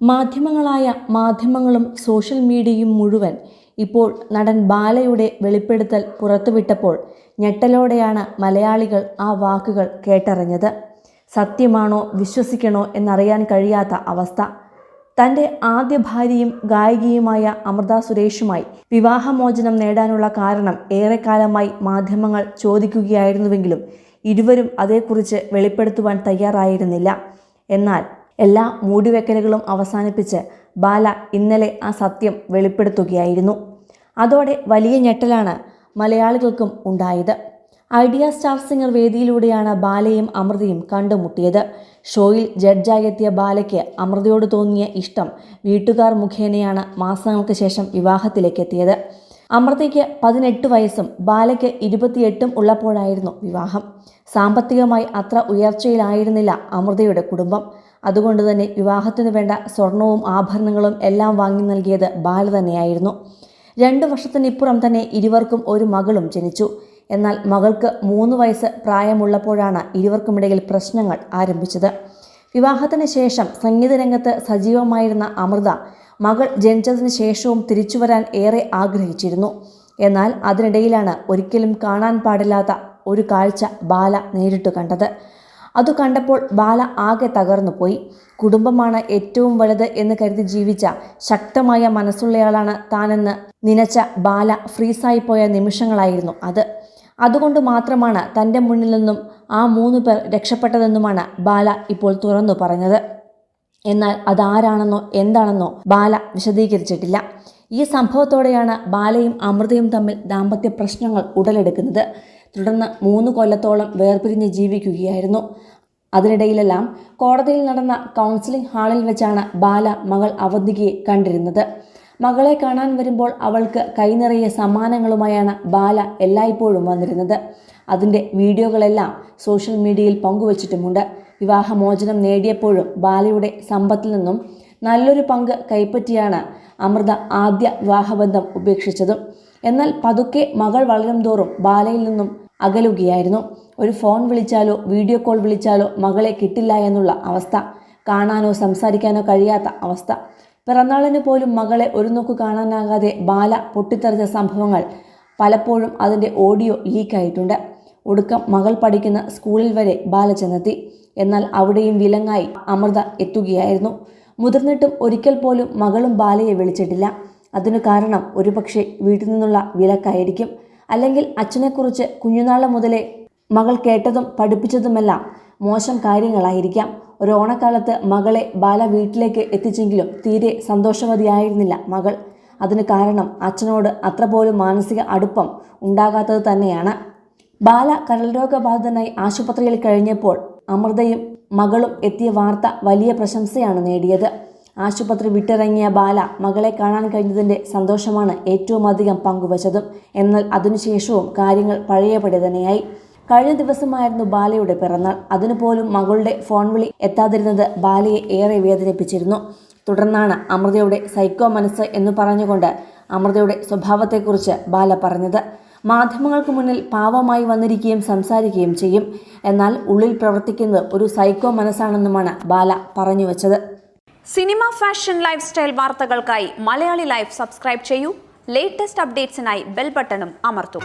മാധ്യമങ്ങളായ മാധ്യമങ്ങളും സോഷ്യൽ മീഡിയയും മുഴുവൻ ഇപ്പോൾ നടൻ ബാലയുടെ വെളിപ്പെടുത്തൽ പുറത്തുവിട്ടപ്പോൾ ഞെട്ടലോടെയാണ് മലയാളികൾ ആ വാക്കുകൾ കേട്ടറിഞ്ഞത്. സത്യമാണോ വിശ്വസിക്കണോ എന്നറിയാൻ കഴിയാത്ത അവസ്ഥ. തന്റെ ആദ്യ ഭാര്യയും ഗായികയുമായ അമൃത സുരേഷുമായി വിവാഹമോചനം നേടാനുള്ള കാരണം ഏറെക്കാലമായി മാധ്യമങ്ങൾ ചോദിക്കുകയായിരുന്നുവെങ്കിലും ഇരുവരും അതേക്കുറിച്ച് വെളിപ്പെടുത്തുവാൻ തയ്യാറായിരുന്നില്ല. എന്നാൽ എല്ലാ മൂടിവെക്കലുകളും അവസാനിപ്പിച്ച് ബാല ഇന്നലെ ആ സത്യം വെളിപ്പെടുത്തുകയായിരുന്നു. അതോടെ വലിയ ഞെട്ടലാണ് മലയാളികൾക്കും ഉണ്ടായത്. ഐഡിയ സ്റ്റാർ സിംഗർ വേദിയിലൂടെയാണ് ബാലയും അമൃതയും കണ്ടുമുട്ടിയത്. ഷോയിൽ ജഡ്ജായെത്തിയ ബാലയ്ക്ക് അമൃതയോട് തോന്നിയ ഇഷ്ടം വീട്ടുകാർ മുഖേനയാണ് മാസങ്ങൾക്ക് ശേഷം വിവാഹത്തിലേക്ക് എത്തിയത് അമൃതയ്ക്ക് പതിനെട്ട് വയസ്സും ബാലയ്ക്ക് ഇരുപത്തിയെട്ടും ഉള്ളപ്പോഴായിരുന്നു വിവാഹം. സാമ്പത്തികമായി അത്ര ഉയർച്ചയിലായിരുന്നില്ല അമൃതയുടെ കുടുംബം. അതുകൊണ്ട് തന്നെ വിവാഹത്തിനു വേണ്ട സ്വർണവും ആഭരണങ്ങളും എല്ലാം വാങ്ങി നൽകിയത് ബാല തന്നെയായിരുന്നു. രണ്ടു വർഷത്തിനിപ്പുറം തന്നെ ഇരുവർക്കും ഒരു മകളും ജനിച്ചു. എന്നാൽ മകൾക്ക് മൂന്ന് വയസ്സ് പ്രായമുള്ളപ്പോഴാണ് ഇരുവർക്കുമിടയിൽ പ്രശ്നങ്ങൾ ആരംഭിച്ചത്. വിവാഹത്തിന് ശേഷം സംഗീത രംഗത്ത് സജീവമായിരുന്ന അമൃത മകൾ ജനിച്ചതിന് ശേഷവും തിരിച്ചു വരാൻ ഏറെ ആഗ്രഹിച്ചിരുന്നു. എന്നാൽ അതിനിടയിലാണ് ഒരിക്കലും കാണാൻ പാടില്ലാത്ത ഒരു കാഴ്ച ബാല നേരിട്ട് കണ്ടത്. അത് കണ്ടപ്പോൾ ബാല ആകെ തകർന്നു പോയി. കുടുംബമാണ് ഏറ്റവും വലുത് എന്ന് കരുതി ജീവിച്ച ശക്തമായ മനസ്സുള്ളയാളാണ് താനെന്ന് നനച്ച ബാല ഫ്രീസായി പോയ നിമിഷങ്ങളായിരുന്നു അത്. അതുകൊണ്ട് മാത്രമാണ് തന്റെ മുന്നിൽ നിന്നും ആ മൂന്ന് പേർ രക്ഷപ്പെട്ടതെന്നുമാണ് ബാല ഇപ്പോൾ തുറന്നു പറഞ്ഞത്. എന്നാൽ അതാരാണെന്നോ എന്താണെന്നോ ബാല വിശദീകരിച്ചിട്ടില്ല. ഈ സംഭവത്തോടെയാണ് ബാലയും അമൃതയും തമ്മിൽ ദാമ്പത്യ പ്രശ്നങ്ങൾ ഉടലെടുക്കുന്നത്. തുടർന്ന് മൂന്ന് കൊല്ലത്തോളം വേർപിരിഞ്ഞ് ജീവിക്കുകയായിരുന്നു. അതിനിടയിലെല്ലാം കോടതിയിൽ നടന്ന കൗൺസിലിംഗ് ഹാളിൽ വെച്ചാണ് ബാല മകൾ അവന്തികയെ കണ്ടിരുന്നത്. മകളെ കാണാൻ വരുമ്പോൾ അവൾക്ക് കൈനിറയെ സമ്മാനങ്ങളുമായാണ് ബാല എല്ലായ്പ്പോഴും വന്നിരുന്നത്. അതിന്റെ വീഡിയോകളെല്ലാം സോഷ്യൽ മീഡിയയിൽ പങ്കുവച്ചിട്ടുമുണ്ട്. വിവാഹമോചനം നേടിയപ്പോഴും ബാലയുടെ സമ്പത്തിൽ നിന്നും നല്ലൊരു പങ്ക് കൈപ്പറ്റിയാണ് അമൃത ആദ്യ വിവാഹബന്ധം ഉപേക്ഷിച്ചത്. എന്നാൽ പതുക്കെ മകൾ വളരും തോറും ബാലയിൽ നിന്നും അകലുകയായിരുന്നു. ഒരു ഫോൺ വിളിച്ചാലോ വീഡിയോ കോൾ വിളിച്ചാലോ മകളെ കിട്ടില്ല എന്നുള്ള അവസ്ഥ കാണാനോ സംസാരിക്കാനോ കഴിയാത്ത അവസ്ഥ. പിറന്നാളിന് പോലും മകളെ ഒരു നോക്ക് കാണാനാകാതെ ബാല പൊട്ടിത്തെറിച്ച സംഭവങ്ങൾ പലപ്പോഴും അതിന്റെ ഓഡിയോ ലീക്കായിട്ടുണ്ട്. ഒടുക്കം മകൾ പഠിക്കുന്ന സ്കൂളിൽ വരെ ബാല ചെന്നെത്തി. എന്നാൽ അവിടെയും വിലങ്ങായി അമൃത എത്തുകയായിരുന്നു. മുതിർന്നിട്ടും ഒരിക്കൽ പോലും മകളും ബാലയെ വിളിച്ചിട്ടില്ല. അതിനു കാരണം ഒരുപക്ഷെ വീട്ടിൽ നിന്നുള്ള വിലക്കായിരിക്കും. അല്ലെങ്കിൽ അച്ഛനെക്കുറിച്ച് കുഞ്ഞുനാളെ മുതലേ മകൾ കേട്ടതും പഠിപ്പിച്ചതുമെല്ലാം മോശം കാര്യങ്ങളായിരിക്കാം. ഒരു ഓണക്കാലത്ത് മകളെ ബാല വീട്ടിലേക്ക് എത്തിച്ചെങ്കിലും തീരെ സന്തോഷവതിയായിരുന്നില്ല മകൾ. അതിന് കാരണം അച്ഛനോട് അത്ര പോലും മാനസിക അടുപ്പം ഉണ്ടാകാത്തത് തന്നെയാണ്. ബാല കരൾരോഗബാധിതനായി ആശുപത്രിയിൽ കഴിഞ്ഞപ്പോൾ അമൃതയും മകളും എത്തിയ വാർത്ത വലിയ പ്രശംസയാണ് നേടിയത്. ആശുപത്രി വിട്ടിറങ്ങിയ ബാല മകളെ കാണാൻ കഴിഞ്ഞതിന്റെ സന്തോഷമാണ് ഏറ്റവും അധികം പങ്കുവച്ചതും. എന്നാൽ അതിനുശേഷവും കാര്യങ്ങൾ പഴയപടി തന്നെയായി. കഴിഞ്ഞ ദിവസമായിരുന്നു ബാലയുടെ പിറന്നാൾ. അതിനുപോലും മകളുടെ ഫോൺ വിളി എത്താതിരുന്നത് ബാലയെ ഏറെ വേദനിപ്പിച്ചിരുന്നു. തുടർന്നാണ് അമൃതയുടെ സൈക്കോ മനസ്സ് എന്ന് പറഞ്ഞുകൊണ്ട് അമൃതയുടെ സ്വഭാവത്തെക്കുറിച്ച് ബാല പറഞ്ഞത്. മാധ്യമങ്ങൾക്ക് മുന്നിൽ പാവമായി വന്നിരിക്കുകയും സംസാരിക്കുകയും ചെയ്യും. എന്നാൽ ഉള്ളിൽ പ്രവർത്തിക്കുന്നത് ഒരു സൈക്കോ മനസ്സാണെന്നുമാണ് ബാല പറഞ്ഞു വെച്ചത്. സിനിമ ഫാഷൻ ലൈഫ് സ്റ്റൈൽ വാർത്തകൾക്കായി മലയാളി ലൈഫ് സബ്സ്ക്രൈബ് ചെയ്യൂ. ലേറ്റസ്റ്റ് അപ്ഡേറ്റ്സിനായി ബെൽ ബട്ടണും അമർത്തൂ.